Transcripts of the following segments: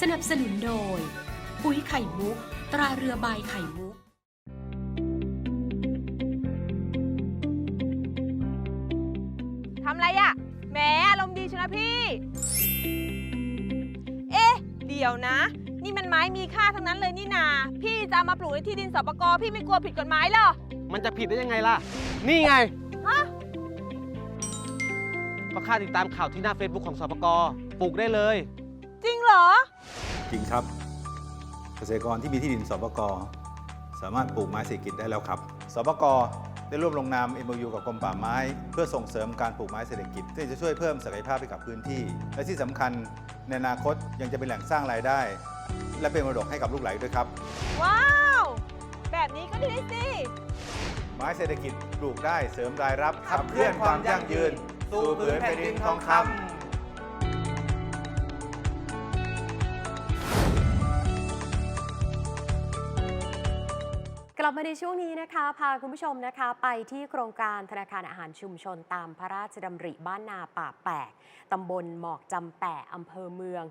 สนับสนุนโดย ปุ๋ยไข่มุก ตราเรือใบไข่มุก ทำไรอะแหมอารมณ์ดีชนะพี่ เอ๊ะ เดี๋ยวนะ นี่มันไม้มีค่าทั้งนั้นเลยนี่นา พี่จะเอามาปลูกในที่ดินสปกพี่ไม่กลัวผิดกฎหมายเหรอ มันจะผิดได้ยังไงล่ะ นี่ไงฮะ ก็ค่าติดตามข่าวที่หน้า Facebook ของสปกปลูกได้เลย จริงเหรอ จริงครับ เกษตรกรที่มีที่ดินสปกสามารถปลูกไม้เศรษฐกิจได้แล้วครับสปกได้ร่วมลงนาม MOU กับกรมป่าไม้ เพื่อส่งเสริมการปลูกไม้เศรษฐกิจที่จะช่วยเพิ่มศักยภาพให้กับพื้นที่ และที่สำคัญในอนาคตยังจะเป็นแหล่งสร้างรายได้ และเป็นมรดกให้กับลูกหลานด้วยครับ ว้าว แบบนี้ก็ดีสิ ไม้เศรษฐกิจปลูกได้เสริมรายรับขับเคลื่อนความยั่งยืนสู่ผืนแผ่นดินทองคำ ลับมาในช่วงนี้นะคะ พาคุณผู้ชมนะคะไปที่โครงการธนาคารอาหารชุมชนตามพระราชดำริบ้านนาป่าแปกตำบลหมอกจำแปะอำเภอเมือง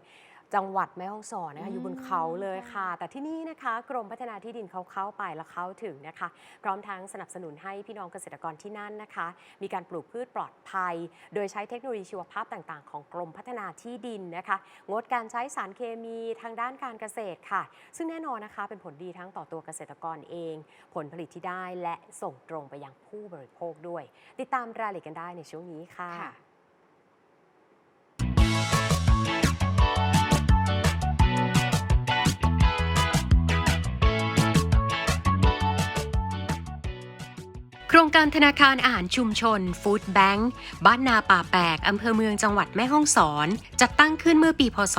จังหวัดแม่ฮ่องสอนนะคะอยู่บนเขาเลยค่ะ แต่ที่นี่นะคะกรมพัฒนาที่ดินเขาเข้าไปแล้วเข้าถึงนะคะ พร้อมทั้งสนับสนุนให้พี่น้องเกษตรกรที่นั่นนะคะ มีการปลูกพืชปลอดภัย โดยใช้เทคโนโลยีชีวภาพต่างๆ ของกรมพัฒนาที่ดินนะคะ งดการใช้สารเคมีทางด้านการเกษตรค่ะ ซึ่งแน่นอนนะคะเป็นผลดีทั้งต่อตัวเกษตรกรเอง ผลผลิตที่ได้และส่งตรงไปยังผู้บริโภคด้วย ติดตามรายละเอียดกันได้ในช่วงนี้ค่ะ ครงการธนาคารอาหารชุมชนฟู้ดแบงค์บ้านนาป่าแปกอำเภอเมืองจังหวัดแม่ฮ่องสอน จัดตั้งขึ้นเมื่อปีพศ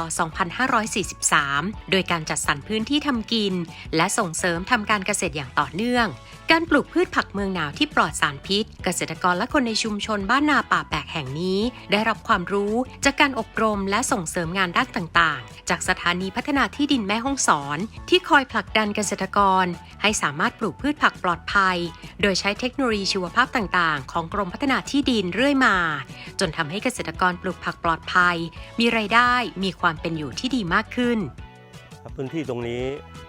2543 โดยการจัดสรรพื้นที่ทำกิน และส่งเสริมทำการเกษตรอย่างต่อเนื่อง การปลูกพืชผักเมืองหนาวที่ปลอดสารพิษ เกษตรกรและคนในชุมชนบ้านนาป่าแปกแห่งนี้ ได้รับความรู้จากการอบรมและส่งเสริมงานด้านต่างๆ จากสถานีพัฒนาที่ดินแม่ฮ่องสอน ที่คอยผลักดันเกษตรกร ให้สามารถปลูกพืชผักปลอดภัย โดยใช้เทคโนโลยีชีวภาพต่างๆ ของกรมพัฒนาที่ดินเรื่อยมา จนทำให้เกษตรกรปลูกผักปลอดภัย มีรายได้มีความเป็นอยู่ที่ดีมากขึ้น พื้นที่ตรงนี้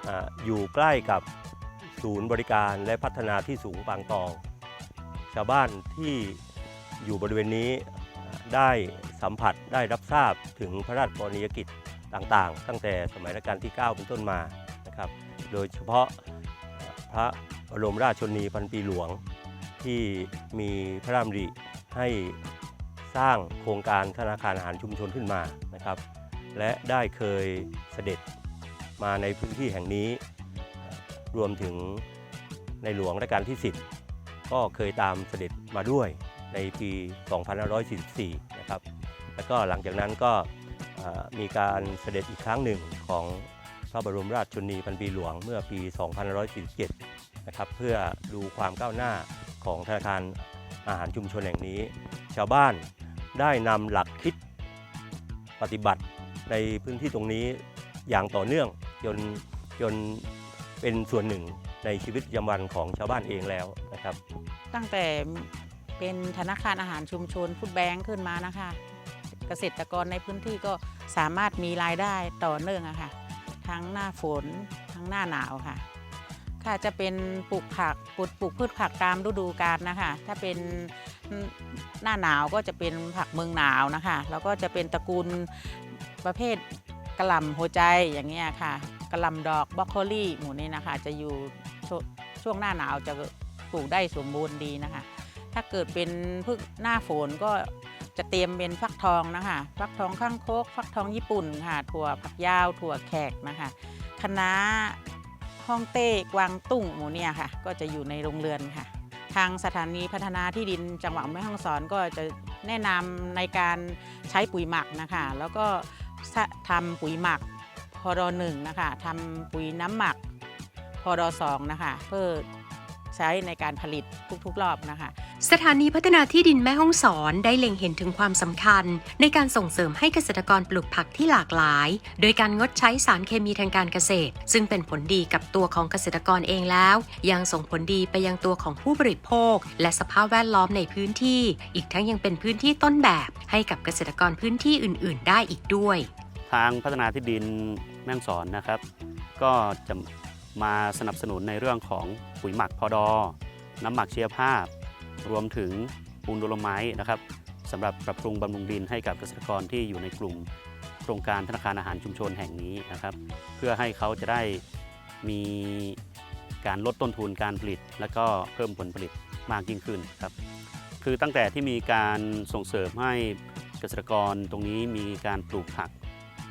ออยู่ใกล้กับศูนย์บริการและพัฒนาที่สูงปางตอง ชาวบ้านที่อยู่บริเวณนี้ได้สัมผัสได้รับทราบถึงพระราชกรณียกิจต่างๆ ตั้งแต่สมัยรัชกาลที่ 9 เป็นต้นมานะครับ โดยเฉพาะพระบรมราชชนนีพันปีหลวง ที่มีพระราชดริให้สร้างโครงการธนาคารอาหารชุมชนขึ้นมานะครับ และได้เคยเสด็จมาในพื้นที่แห่งนี้ รวมถึงในหลวงรัชกาลที่ 10 ก็เคยตามเสด็จมาด้วยในปี 2544 นะครับ แล้วก็หลังจากนั้นก็มีการเสด็จอีกครั้งหนึ่งของพระบรมราชชนนีพันปีหลวงเมื่อปี 2547 นะครับ เพื่อดูความก้าวหน้า ของธนาคารอาหารชุมชนแห่งนี้ ชาวบ้านได้นำหลักคิดปฏิบัติในพื้นที่ตรงนี้อย่างต่อเนื่องจนจนเป็นส่วนหนึ่งในชีวิตประจำวันของชาวบ้านเองแล้วนะครับ ตั้งแต่เป็นธนาคารอาหารชุมชนฟุตแบงค์ขึ้นมานะคะ เกษตรกรในพื้นที่ก็สามารถมีรายได้ต่อเนื่องอะค่ะ ทั้งหน้าฝนทั้งหน้าหนาวค่ะ ค่ะจะเป็นปลูกผักปลูกปลูกพืชผักตามฤดูกาลนะคะ ถ้าเป็นหน้าหนาวก็จะเป็นผักเมืองหนาวนะคะ แล้วก็จะเป็นตระกูลประเภทกระหล่ำหัวใจอย่างเงี้ยค่ะกระหล่ำดอกบรอกโคลี่หมูนี่นะคะ จะอยู่ช่วงช่วงหน้าหนาวจะปลูกได้สมบูรณ์ดีนะคะ ถ้าเกิดเป็นพืชหน้าฝนก็จะเตรียมเป็นฟักทองนะคะฟักทองข้างโคกฟักทองญี่ปุ่นค่ะ ถั่วผักยาวถั่วแขกนะคะคะน้า ฮ่องเต้กวางตุ้งหมูเนี่ยค่ะ ก็จะอยู่ในโรงเรือนค่ะ ทางสถานีพัฒนาที่ดินจังหวัดแม่ฮ่องสอนก็จะแนะนำในการใช้ปุ๋ยหมักนะคะ แล้วก็ทำปุ๋ยหมักพอรอหนึ่งนะคะทำปุ๋ยน้ำหมักพอรอสองนะคะ เพื่อใช้ในการผลิตทุกๆรอบนะคะ สถานีพัฒนาที่ดินแม่ฮ่องสอนได้เล็งเห็นถึงความสำคัญ ในการส่งเสริมให้เกษตรกรปลูกผักที่หลากหลาย โดยการงดใช้สารเคมีทางการเกษตร ซึ่งเป็นผลดีกับตัวของเกษตรกรเองแล้ว ยังส่งผลดีไปยังตัวของผู้บริโภค และสภาพแวดล้อมในพื้นที่ อีกทั้งยังเป็นพื้นที่ต้นแบบ ให้กับเกษตรกรพื้นที่อื่น ๆ ได้อีกด้วย ทางพัฒนาที่ดินแม่ฮ่องสอนนะครับ ก็จะมาสนับสนุนในเรื่องของปุ๋ยหมักพอดอน้ำหมักเชีวภาพ รวมถึงปูนโดโลไมต์นะครับสำหรับปรับปรุงบำรุงดินให้กับเกษตรกรที่อยู่ในกลุ่มโครงการธนาคารอาหารชุมชนแห่งนี้นะครับ เพื่อให้เขาจะได้มีการลดต้นทุนการผลิต และก็เพิ่มผลผลิตมากยิ่งขึ้นครับคือตั้งแต่ที่มีการส่งเสริมให้เกษตรกรตรงนี้มีการปลูกผัก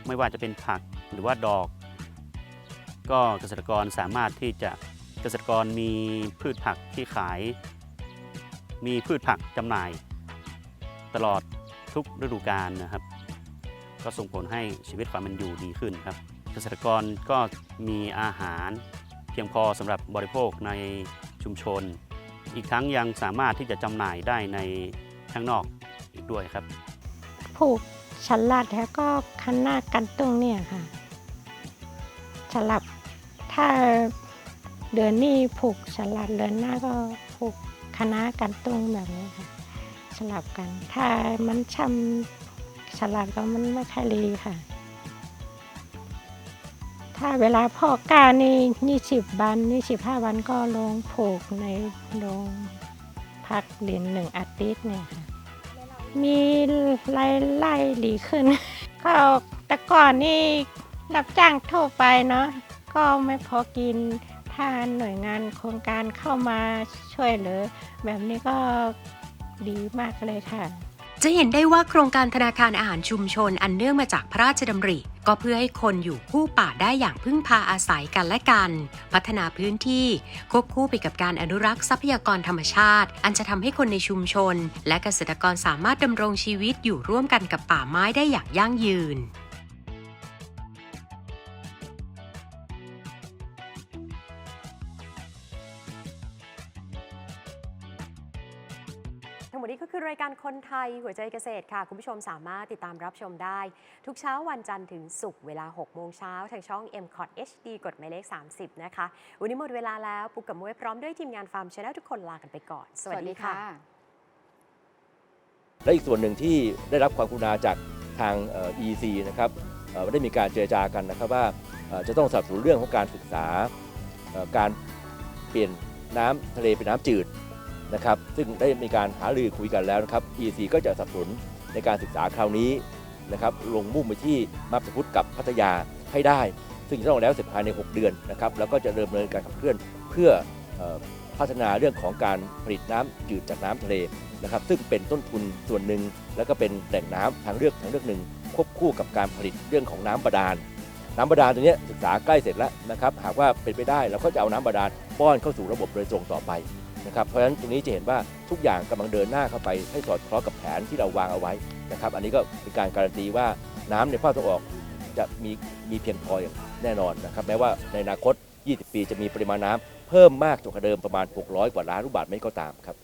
ไม่ว่าจะเป็นผักหรือว่าดอก ก็เกษตรกรสามารถที่จะเกษตรกรมีพืชผักที่ขาย มีพืชผักจำหน่าย ตลอดทุกฤดูกาลนะครับ ก็ส่งผลให้ชีวิตความเป็นอยู่ดีขึ้นครับ เกษตรกรก็มีอาหารเพียงพอสำหรับบริโภคในชุมชน อีกทั้งยังสามารถที่จะจำหน่ายได้ในข้างนอกอีกด้วยครับผูกฉลัดแล้วก็คันหน้ากันตุ้งเนี่ยค่ะฉลับถ้าเดือนนี้ผูกฉลัดเดือนหน้าก็ผูก คณะกันตุ้งแบบนี้ค่ะ สลับกัน ถ้ามันช้ำฉลัดก็มันไม่ค่อยดีค่ะ ถ้าเวลาพ่อกานี่ยี่สิบวันยี่สิบห้าวันก็ลงผูกในโรงพักดินหนึ่งอาทิตย์เนี่ยค่ะ มีรายไล่ดีขึ้นก็แต่ก่อนนี่รับจ้างทั่วไปเนาะก็ไม่พอกิน ถ้าหน่วยงานโครงการเข้ามาช่วยเหลือ แบบนี้ก็ดีมากเลยค่ะ จะเห็นได้ว่าโครงการธนาคารอาหารชุมชนอันเนื่องมาจากพระราชดำริ ก็เพื่อให้คนอยู่คู่ป่าได้อย่างพึ่งพาอาศัยกันและกัน พัฒนาพื้นที่ควบคู่ไปกับการอนุรักษ์ทรัพยากรธรรมชาติ อันจะทำให้คนในชุมชน และเกษตรกรสามารถดำรงชีวิตอยู่ร่วมกันกับป่าไม้ได้อย่างยั่งยืน ทั้งหมดนี้ก็คือรายการคนไทยหัวใจเกษตรค่ะ คุณผู้ชมสามารถติดตามรับชมได้ ทุกเช้าวันจันทร์ถึงศุกร์เวลา 6 โมงเช้าทางช่อง m c o t HD กดหมายเลข 30 นะคะ วันนี้หมดเวลาแล้วปุกกับมวยพร้อมด้วยทีมงานฟาร์มชาแนลทุกคนลากันไปก่อน สวัสดีค่ะและอีกส่วนหนึ่งที่ได้รับความกรุณาจากทางเอ่อ EC นะครับเอ่อได้มีการเจรจากันนะครับว่าเอ่อจะต้องสนับสนุนเรื่องของการศึกษาเอ่อการเปลี่ยนน้ำทะเลเป็นน้ำจืด นะครับซึ่งได้มีการหารือคุยกันแล้วนะครับ EC ก็จะสนับสนุนในการศึกษาคราวนี้นะครับลงมุ่งไปที่มาบตาพุธกับพัทยาให้ได้ ซึ่งจะต้องแล้วเสร็จภายใน 6 เดือนนะครับแล้วก็จะเริ่มดำเนินการขับเคลื่อนเพื่ออพัฒนาเรื่องของการผลิตน้ำจืดจากน้ำทะเลนะครับซึ่งเป็นต้นทุนส่วนหนึ่ง แล้วก็เป็นแหล่งน้ำทางเลือกทางเลือกหนึ่งควบคู่กับการผลิตเรื่องของน้ำบาดาล น้ำบาดาลตัวนี้ศึกษาใกล้เสร็จแล้วนะครับหากว่าเป็นไปได้เราก็จะเอาน้ำบาดาลป้อนเข้าสู่ระบบโดยตรงต่อไป นะครับเพราะฉะนั้นตรงนี้จะเห็นว่าทุกอย่างกำลังเดินหน้าเข้าไปให้สอดคล้องกับแผนที่เราวางเอาไว้นะครับ อันนี้ก็เป็นการการันตีว่าน้ำในภาคตะวันออกจะมีมีเพียงพออย่างแน่นอนนะครับแม้ว่าในอนาคต 20 ปีจะมีปริมาณน้ำเพิ่มมากจากเดิมประมาณ 600 กว่าล้านลูกบาศก์เมตรก็ตามครับ